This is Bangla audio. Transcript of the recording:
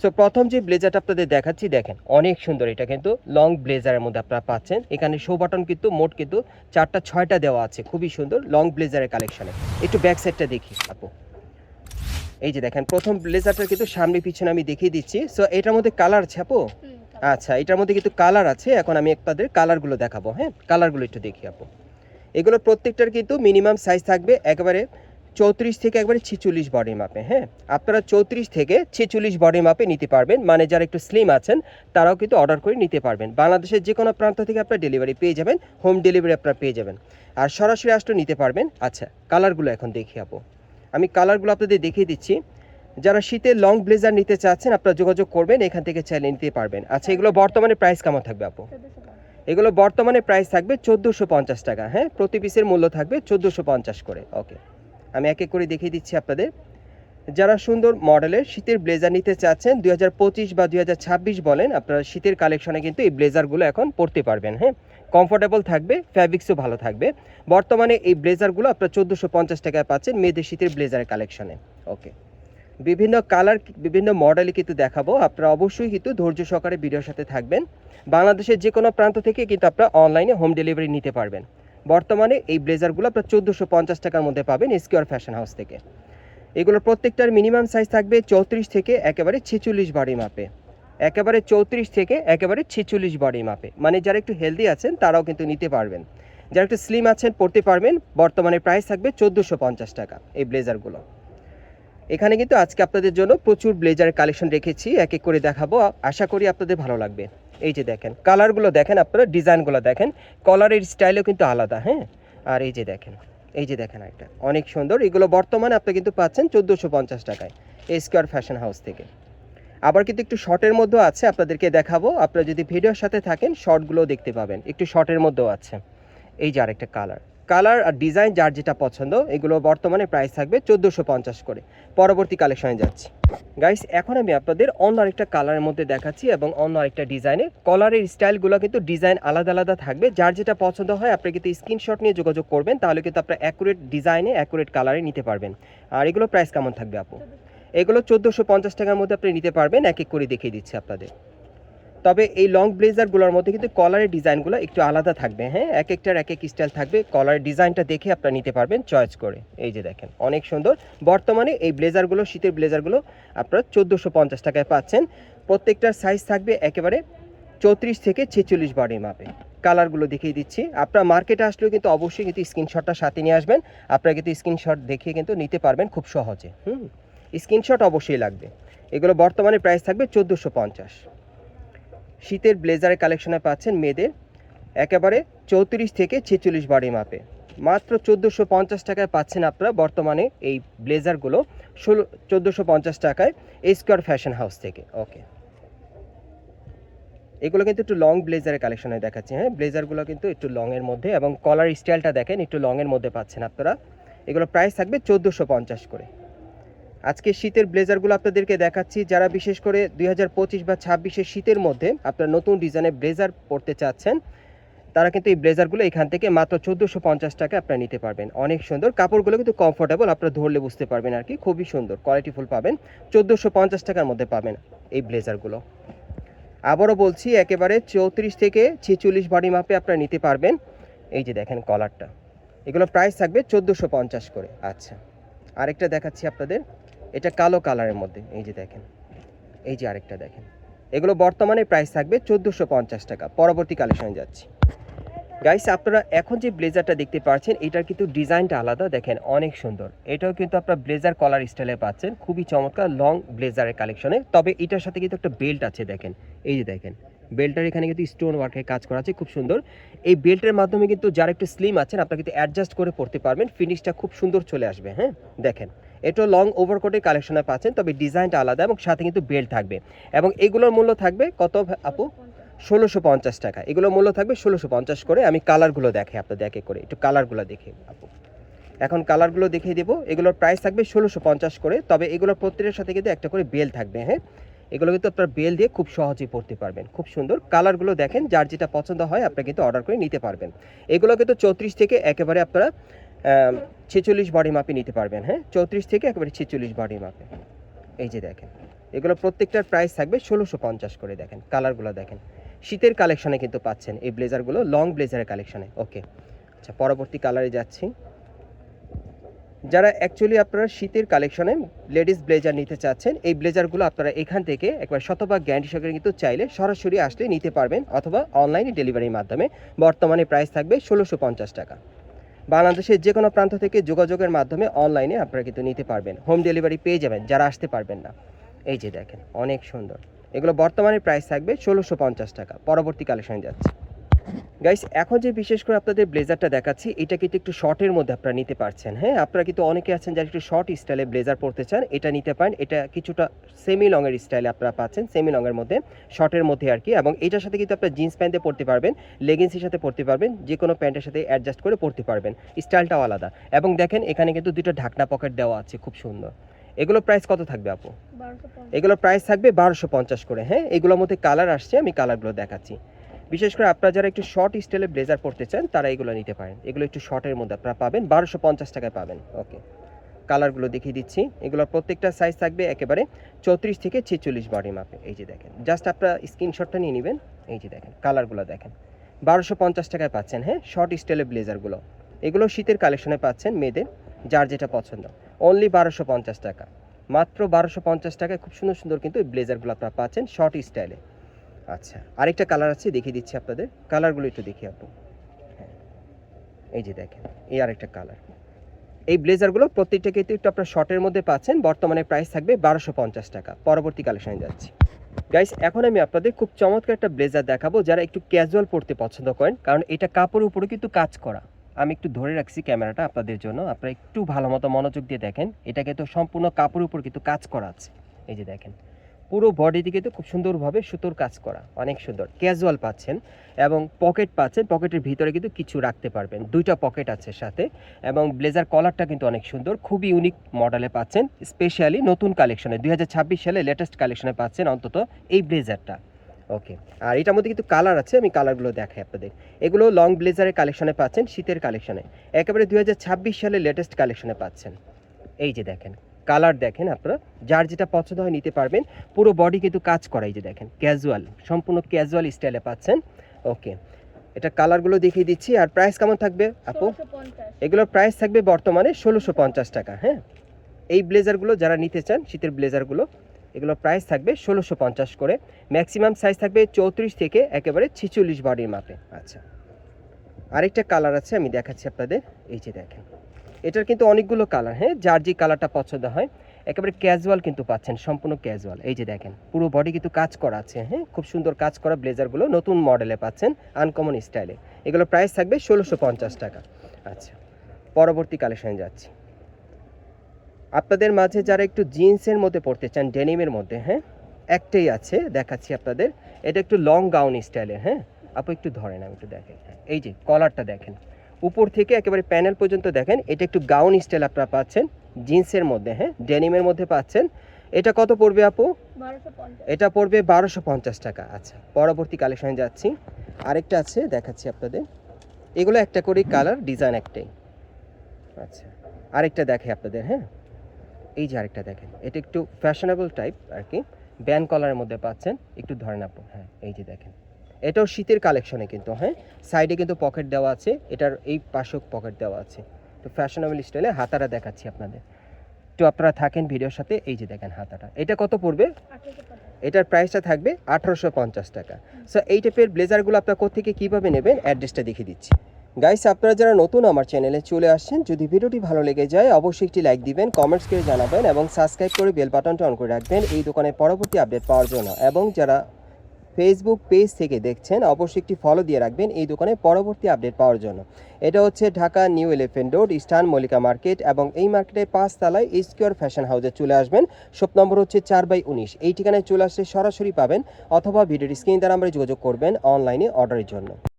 সো প্রথম যে ব্লেজারটা আপনাদের দেখাচ্ছি দেখেন অনেক সুন্দর। এটা কিন্তু লং ব্লেজারের মধ্যে আপনারা পাচ্ছেন। এখানে শো বাটন কিন্তু মোট কিন্তু চারটা ছয়টা দেওয়া আছে। খুবই সুন্দর লং ব্লেজারের কালেকশনে একটু ব্যাক সাইডটা দেখি আপু। এই যে দেখেন প্রথম ব্লেজারটা কিন্তু সামনে পিছনে আমি দেখিয়ে দিচ্ছি। সো এটার মধ্যে কালার আছে আপু? আচ্ছা এটার মধ্যে কিন্তু কালার আছে। এখন আমি আপনাদের কালারগুলো দেখাবো হ্যাঁ? কালারগুলো একটু দেখি আপু। এগুলো প্রত্যেকটার কিন্তু মিনিমাম সাইজ থাকবে একেবারে চৌত্রিশ থেকে একবারে ছিচল্লিশ বডি মাপে হ্যাঁ? আপনারা চৌত্রিশ থেকে ছেচল্লিশ বডি মাপে নিতে পারবেন। মানে যারা একটু স্লিম আছেন, তারাও কিন্তু অর্ডার করে নিতে পারবেন। বাংলাদেশের যে কোনো প্রান্ত থেকে আপনার ডেলিভারি পেয়ে যাবেন হোম ডেলিভারি আপনারা পেয়ে যাবেন। আর সরাসরি আসলে নিতে পারবেন। আচ্ছা কালারগুলো এখন দেখি আপু আমি কালারগুলো আপনাদের দেখিয়ে দিচ্ছি। যারা শীতের লং ব্লেজার নিতে চাচ্ছেন, আপনারা যোগাযোগ করবেন, এখান থেকে চাইলে নিতে পারবেন। আচ্ছা এগুলো বর্তমানে প্রাইস কেমন থাকবে আপু? এগুলো বর্তমানে প্রাইস থাকবে চোদ্দোশো পঞ্চাশ টাকা হ্যাঁ? প্রতি পিসের মূল্য থাকবে চোদ্দোশো পঞ্চাশ করে ওকে আমি এক এক করে দেখিয়ে দিচ্ছি আপনাদের। যারা সুন্দর মডেলের শীতের ব্লেজার নিতে চাচ্ছেন, দুই হাজার পঁচিশ বা দুই হাজার ছাব্বিশ বলেন, আপনারা শীতের কালেকশনে কিন্তু এই ব্লেজারগুলো এখন পরতে পারবেন হ্যাঁ? কমফোর্টেবল থাকবে ফ্যাব্রিক্সও ভালো থাকবে। বর্তমানে এই ব্লেজারগুলো আপনারা চোদ্দোশো পঞ্চাশ টাকায় পাচ্ছেন মেয়েদের শীতের ব্লেজারের কালেকশনে ওকে। বিভিন্ন কালার বিভিন্ন মডেলে কিন্তু দেখাবো। আপনারা অবশ্যই কিন্তু ধৈর্য সহকারে ভিডিওর সাথে থাকবেন। বাংলাদেশের যে কোনো প্রান্ত থেকে কিন্তু আপনারা অনলাইনে হোম ডেলিভারি নিতে পারবেন। বর্তমানে এই ব্লেজারগুলো আপনার চোদ্দোশো পঞ্চাশ টাকার মধ্যে পাবেন এসকিউর ফ্যাশন হাউস থেকে। এগুলোর প্রত্যেকটার মিনিমাম সাইজ থাকবে চৌত্রিশ থেকে একেবারে ছেচল্লিশ বডি মাপে একেবারে চৌত্রিশ থেকে একেবারে ছেচল্লিশ বডি মাপে মানে যারা একটু হেলদি আছেন, তারাও কিন্তু নিতে পারবেন। যারা একটু স্লিম আছেন, পড়তে পারবেন, বর্তমানে প্রাইস থাকবে চোদ্দোশো পঞ্চাশ টাকা এই ব্লেজারগুলো। এখানে কিন্তু আজকে আপনাদের জন্য প্রচুর ব্লেজারের কালেকশন রেখেছি, এক এক করে দেখাবো। আশা করি আপনাদের ভালো লাগবে। এই যে দেখেন কালারগুলো দেখেন আপনারা ডিজাইনগুলো দেখেন কলারের স্টাইলও কিন্তু আলাদা হ্যাঁ? আর এই যে দেখেন, এই যে দেখেন একটা অনেক সুন্দর। এগুলো বর্তমানে আপনি কিন্তু পাচ্ছেন চোদ্দোশো পঞ্চাশ টাকায় স্কোয়ার ফ্যাশন হাউস থেকে। আবার কিন্তু একটু শর্টের মধ্যেও আছে, আপনাদেরকে দেখাবো। আপনারা যদি ভিডিওর সাথে থাকেন শর্টগুলোও দেখতে পাবেন। একটু শর্টের মধ্যেও আছে। এই যে আরেকটা কালার কালার আর ডিজাইন যার যেটা পছন্দ, এগুলো বর্তমানে প্রাইস থাকবে চোদ্দোশো পঞ্চাশ করে। পরবর্তী কালেকশনে যাচ্ছি। গাইস এখন আমি আপনাদের অন্য আরেকটা কালারের মধ্যে দেখাচ্ছি এবং অন্য আরেকটা ডিজাইনে কলারের স্টাইলগুলো কিন্তু ডিজাইন আলাদা আলাদা থাকবে। যার যেটা পছন্দ হয়, আপনি কিন্তু স্ক্রিনশট নিয়ে যোগাযোগ করবেন, তাহলে কিন্তু আপনার অ্যাকুরেট ডিজাইনে অ্যাকুরেট কালারে নিতে পারবেন। আর এগুলো প্রাইস কেমন থাকবে আপু? এগুলো চোদ্দোশো পঞ্চাশ টাকার মধ্যে আপনি নিতে পারবেন। এক এক করে দেখিয়ে দিচ্ছি আপনাদের। তবে এই লং ব্লেজারগুলোর মধ্যে কিন্তু কলারের ডিজাইনগুলো একটু আলাদা থাকবে হ্যাঁ? এক একটার এক এক স্টাইল থাকবে। কলারের ডিজাইনটা দেখে আপনারা নিতে পারবেন চয়েস করে। এই যে দেখেন, অনেক সুন্দর। বর্তমানে এই ব্লেজারগুলো শীতের ব্লেজারগুলো আপনারা চোদ্দোশো পঞ্চাশ টাকায় পাচ্ছেন। প্রত্যেকটার সাইজ থাকবে একেবারে চৌত্রিশ থেকে ছেচল্লিশ বডি মাপে কালারগুলো দেখিয়ে দিচ্ছি। আপনার মার্কেটে আসলেও কিন্তু অবশ্যই কিন্তু স্ক্রিনশটটা সাথে নিয়ে আসবেন। আপনারা কিন্তু স্ক্রিনশট দেখে কিন্তু নিতে পারবেন খুব সহজে, হুম? স্ক্রিনশট অবশ্যই লাগবে। এগুলো বর্তমানে প্রাইস থাকবে চোদ্দোশো পঞ্চাশ। শীতের ব্লেজারের কালেকশনে পাচ্ছেন মেয়েদের একেবারে চৌত্রিশ থেকে ছেচল্লিশ বডি মাপে। মাত্র চোদ্দোশো পঞ্চাশ টাকায় পাচ্ছেন আপনারা বর্তমানে এই ব্লেজারগুলো। ষোলো চোদ্দোশো পঞ্চাশ টাকায় স্কোয়ার ফ্যাশন হাউস থেকে। ওকে এগুলো কিন্তু একটু লং ব্লেজারের কালেকশনে দেখাচ্ছি হ্যাঁ? ব্লেজারগুলো কিন্তু একটু লংয়ের মধ্যে এবং কলার স্টাইলটা দেখেন, একটু লংয়ের মধ্যে পাচ্ছেন আপনারা। এগুলো প্রাইস থাকবে চোদ্দোশো পঞ্চাশ করে। আজকে শীতের ব্লেজারগুলো আপনাদেরকে দেখাচ্ছি। যারা বিশেষ করে দুই হাজার পঁচিশ বা ছাব্বিশের শীতের মধ্যে আপনার নতুন ডিজাইনের ব্লেজার পরতে চাচ্ছেন, তারা কিন্তু এই ব্লেজারগুলো এখান থেকে মাত্র চোদ্দোশো পঞ্চাশ টাকা আপনারা নিতে পারবেন। অনেক সুন্দর। কাপড়গুলো কিন্তু কমফোর্টেবল আপনারা ধরলে বুঝতে পারবেন আর কি। খুবই সুন্দর। কোয়ালিটিফুল পাবেন। চোদ্দোশো পঞ্চাশ টাকার মধ্যে পাবেন এই ব্লেজারগুলো। আবারও বলছি, একেবারে চৌত্রিশ থেকে ছেচল্লিশ বডি মাপে আপনারা নিতে পারবেন। এই যে দেখেন কলারটা এগুলো প্রাইস থাকবে চোদ্দোশো পঞ্চাশ করে। আচ্ছা। আরেকটা দেখাচ্ছি আপনাদের। এটা কালো কালারের মধ্যে, এই যে দেখেন, এই যে আরেকটা দেখেন। এগুলো বর্তমানে প্রাইস থাকবে চোদ্দোশো পঞ্চাশ টাকা, পরবর্তী কালেকশনে যাচ্ছি। গাইস আপনারা এখন যে ব্লেজারটা দেখতে পাচ্ছেন, এটার কিন্তু ডিজাইনটা আলাদা, দেখেন অনেক সুন্দর। এটাও কিন্তু আপনার ব্লেজার কলার স্টাইলে পাচ্ছেন, খুবই চমৎকার লং ব্লেজারের কালেকশনে তবে এটার সাথে কিন্তু একটা বেল্ট আছে, দেখেন, এই যে দেখেন। বেল্টের এখানে কিন্তু স্টোন ওয়ার্কের কাজ করা আছে, খুব সুন্দর। এই বেল্টের মাধ্যমে কিন্তু যারা একটু স্লিম আছেন, আপনারা কিন্তু অ্যাডজাস্ট করে পড়তে পারবেন ফিনিশটা খুব সুন্দর চলে আসবে হ্যাঁ? দেখেন এটা লং ওভারকোটের কালেকশনে পাচ্ছেন, তবে ডিজাইনটা আলাদা এবং সাথে কিন্তু বেল্ট থাকবে। এবং এগুলোর মূল্য থাকবে কত আপু? ষোলোশো পঞ্চাশ টাকা। এগুলো মূল্য থাকবে ষোলোশো পঞ্চাশ করে। আমি কালারগুলো দেখে আপনাদের একে করে। একটু কালারগুলো দেখে আপু। এখন কালারগুলো দেখিয়ে দেবো। এগুলোর প্রাইস থাকবে ষোলোশো পঞ্চাশ করে। তবে এগুলোর প্রত্যেকের সাথে কিন্তু একটা করে বেল থাকবে হ্যাঁ? এগুলো কিন্তু আপনার বেল দিয়ে খুব সহজেই পড়তে পারবেন। খুব সুন্দর। কালারগুলো দেখেন, যার যেটা পছন্দ হয়, আপনি কিন্তু অর্ডার করে নিতে পারবেন। এগুলো কিন্তু চৌত্রিশ থেকে একেবারে আপনারা ছেচল্লিশ বডি মাপে নিতে পারবেন হ্যাঁ? চৌত্রিশ থেকে একেবারে ছেচল্লিশ বডি মাপে এই যে দেখেন, এগুলো প্রত্যেকটার প্রাইস থাকবে ষোলোশো পঞ্চাশ করে, দেখেন কালারগুলো দেখেন। শীতের কালেকশনে কিন্তু পাচ্ছেন এই ব্লেজারগুলো লং ব্লেজারের কালেকশনে ওকে আচ্ছা পরবর্তী কালারে যাচ্ছি। যারা অ্যাকচুয়ালি আপনারা শীতের কালেকশনে লেডিস ব্লেজার নিতে চাচ্ছেন, এই ব্লেজারগুলো আপনারা এখান থেকে একবার শতভাগ গ্যারান্টি সহকারে কিন্তু চাইলে সরাসরি আসলে নিতে পারবেন অথবা অনলাইনে ডেলিভারির মাধ্যমে। বর্তমানে প্রাইস থাকবে ষোলোশো টাকা। বাংলাদেশের যে কোনো প্রান্ত থেকে যোগাযোগের মাধ্যমে অনলাইনে আপনারা কিন্তু নিতে পারবেন। হোম ডেলিভারি পেয়ে যাবেন, যারা আসতে পারবেন না। এই যে দেখেন, অনেক সুন্দর। এগুলো বর্তমানে প্রাইস থাকবে ষোলোশো পঞ্চাশ টাকা। পরবর্তী কালেকশন যাচ্ছে। গাইস এখন যে বিশেষ করে আপনাদের ব্লেজারটা দেখাচ্ছি এটা কিন্তু একটু শর্টের মধ্যে আপনারা নিতে পারছেন হ্যাঁ? আপনারা কিন্তু অনেকে আছেন যারা একটু শর্ট স্টাইলে ব্লেজার পরতে চান এটা নিতে পারেন। এটা কিছুটা সেমি লংয়ের স্টাইলে আপনারা পাচ্ছেন সেমি লংয়ের মধ্যে শর্টের মধ্যে আর কি। এবং এটার সাথে কিন্তু আপনারা জিন্স প্যান্টে পরতে পারবেন লেগিংসের সাথে পরতে পারবেন যে কোনো প্যান্টের সাথে অ্যাডজাস্ট করে পরতে পারবেন। স্টাইলটাও আলাদা। এবং দেখেন এখানে কিন্তু দুটো ঢাকনা পকেট দেওয়া আছে খুব সুন্দর। এগুলো প্রাইস কত থাকবে আপু? এগুলো প্রাইস থাকবে বারোশো পঞ্চাশ করে হ্যাঁ? এগুলোর মধ্যে কালার আসছে আমি কালারগুলো দেখাচ্ছি। বিশেষ করে আপনারা যারা একটু শর্ট স্টাইলে ব্লেজার পরতে চান, তারা এগুলো নিতে পারেন। এগুলো একটু শর্টের মধ্যে আপনারা পাবেন, বারোশো পঞ্চাশ টাকায় পাবেন। ওকে কালারগুলো দেখিয়ে দিচ্ছি। এগুলোর প্রত্যেকটা সাইজ থাকবে একেবারে চৌত্রিশ থেকে ছেচল্লিশ বডি মাপে এই যে দেখেন জাস্ট আপনারা স্ক্রিনশটটা নিয়ে নেবেন। এই যে দেখেন কালারগুলো দেখেন। বারোশো পঞ্চাশ টাকায় পাচ্ছেন হ্যাঁ? শর্ট স্টাইলের ব্লেজারগুলো এগুলো শীতের কালেকশনে পাচ্ছেন মেয়েদের, যার যেটা পছন্দ। অনলি বারোশো পঞ্চাশ টাকা। মাত্র বারোশো পঞ্চাশ টাকায় খুব সুন্দর সুন্দর কিন্তু এই ব্লেজারগুলো আপনারা পাচ্ছেন শর্ট স্টাইলে আচ্ছা আরেকটা কালার আছে, দেখিয়ে দিচ্ছি আপনাদের। কালারগুলো একটু দেখি আপু। হ্যাঁ এই যে দেখেন, এই আরেকটা কালার এই ব্লেজারগুলো প্রত্যেকটা কিন্তু একটু আপনার শর্টের মধ্যে পাচ্ছেন, বর্তমানে প্রাইস থাকবে বারোশো পঞ্চাশ টাকা। পরবর্তী কালেকশনে যাচ্ছি। গাইস এখন আমি আপনাদের খুব চমৎকার একটা ব্লেজার দেখাবো, যারা একটু ক্যাজুয়াল পড়তে পছন্দ করেন, কারণ এটা কাপড়ের উপরে কিন্তু কাজ করা। আমি একটু ধরে রাখছি ক্যামেরাটা আপনাদের জন্য, আপনারা একটু ভালো মতো মনোযোগ দিয়ে দেখেন এটা কিন্তু সম্পূর্ণ কাপড়ের উপর কিন্তু কাজ করা আছে। এই যে দেখেন পুরো বডিতে কিন্তু খুব সুন্দরভাবে সুতোর কাজ করা। অনেক সুন্দর। ক্যাজুয়াল পাচ্ছেন এবং পকেট পাচ্ছেন। পকেটের ভিতরে কিন্তু কিছু রাখতে পারবেন। দুইটা পকেট আছে সাথে এবং ব্লেজার কলারটা কিন্তু অনেক সুন্দর। খুবই ইউনিক মডেলে পাচ্ছেন। স্পেশালি নতুন কালেকশনে দুই হাজার ছাব্বিশ সালে লেটেস্ট কালেকশনে পাচ্ছেন অন্তত এই ব্লেজারটা ওকে আর এটার মধ্যে কিন্তু কালার আছে। আমি কালারগুলো দেখাই আপনাদের। এগুলো লং ব্লেজারের কালেকশনে পাচ্ছেন, শীতের কালেকশনে একেবারে দুই হাজার ছাব্বিশ সালে লেটেস্ট কালেকশনে পাচ্ছেন। এই যে দেখেন। কালার দেখেন আপনারা। যার যেটা পছন্দ হয় নিতে পারবেন। পুরো বডি কিন্তু কাজ করাই যে দেখেন ক্যাজুয়াল সম্পূর্ণ ক্যাজুয়াল স্টাইলে পাচ্ছেন। ওকে এটা কালারগুলো দেখিয়ে দিচ্ছি। আর প্রাইস কেমন থাকবে আপু? এগুলোর প্রাইস থাকবে বর্তমানে ষোলোশো পঞ্চাশ টাকা হ্যাঁ? এই ব্লেজারগুলো যারা নিতে চান শীতের ব্লেজারগুলো এগুলোর প্রাইস থাকবে ষোলোশো পঞ্চাশ করে। ম্যাক্সিমাম সাইজ থাকবে চৌত্রিশ থেকে একেবারে ছিচল্লিশ বডির মাপে। আচ্ছা আরেকটা কালার আছে আমি দেখাচ্ছি আপনাদের। এই যে দেখেন। এটার কিন্তু অনেকগুলো কালার হ্যাঁ? যার যে কালারটা পছন্দ হয়, একেবারে ক্যাজুয়াল কিন্তু পাচ্ছেন, সম্পূর্ণ ক্যাজুয়াল এই যে দেখেন, পুরো বডি কিন্তু কাজ করা আছে হ্যাঁ? খুব সুন্দর কাজ করা ব্লেজারগুলো নতুন মডেলে পাচ্ছেন আনকমন স্টাইলে এগুলো প্রাইস থাকবে ষোলোশো পঞ্চাশ টাকা। আচ্ছা পরবর্তী কালেকশনে যাচ্ছি। আপনাদের মাঝে যারা একটু জিন্সের মধ্যে পড়তে চান ডেনিমের মধ্যে হ্যাঁ? একটাই আছে, দেখাচ্ছি আপনাদের। এটা একটু লং গাউন স্টাইলের হ্যাঁ? আপু একটু ধরেন, আমি একটু দেখেন এই যে কলারটা দেখেন। উপর থেকে একেবারে প্যানেল পর্যন্ত দেখেন এটা একটু গাউন স্টাইল আপনারা পাচ্ছেন জিন্সের মধ্যে হ্যাঁ ডেনিমের মধ্যে পাচ্ছেন। এটা কত পড়বে আপু? এটা পড়বে বারোশো পঞ্চাশ টাকা আচ্ছা পরবর্তী কালেকশনে যাচ্ছি। আরেকটা আছে দেখাচ্ছি আপনাদের। এগুলো একটা করেই কালার ডিজাইন একটাই। আচ্ছা আরেকটা দেখে আপনাদের হ্যাঁ। এই যে আরেকটা দেখেন এটা একটু ফ্যাশনেবল টাইপ আর কি। ব্যান কলারের মধ্যে পাচ্ছেন একটু ধরেন আপু হ্যাঁ এই যে দেখেন। এটাও শীতের কালেকশনে কিন্তু হ্যাঁ? সাইডে কিন্তু পকেট দেওয়া আছে, এটার এই পাশেও পকেট দেওয়া আছে। তো ফ্যাশনেবল স্টাইলে হাতাটা দেখাচ্ছি আপনাদের। তো আপনারা থাকেন ভিডিওর সাথে, এই যে দেখেন হাতাটা। এটা কত পড়বে? এটার প্রাইসটা থাকবে আঠারোশো পঞ্চাশ টাকা। সো এই টাইপের ব্লেজারগুলো আপনার কোথেকে কীভাবে নেবেন অ্যাড্রেসটা দেখিয়ে দিচ্ছি। গাইস আপনারা যারা নতুন আমার চ্যানেলে চলে আসছেন, যদি ভিডিওটি ভালো লেগে যায়, অবশ্যই একটি লাইক দিবেন কমেন্টস করে জানাবেন, এবং সাবস্ক্রাইব করে বেল বাটনটা অন করে রাখবেন। এই দোকানের পরবর্তী আপডেট পাওয়ার জন্য। এবং যারা ফেসবুক পেজ থেকে দেখছেন, অবশ্যই একটি ফলো দিয়ে রাখবেন এই দোকানে পরবর্তী আপডেট পাওয়ার জন্য। এটা হচ্ছে Dhaka new Elephant Road, eastern Mallika market এবং এই মার্কেটের পাঁচ তালায় স্কোয়ার ফ্যাশন হাউসে চলে আসবেন। শপ নম্বর হচ্ছে চার বাই উনিশ। এই ঠিকানায় চলে আসলে সরাসরি পাবেন অথবা ভিডিওর স্ক্রিন দ্বারা আমরা যোগাযোগ করবেন অনলাইনে অর্ডারের জন্য।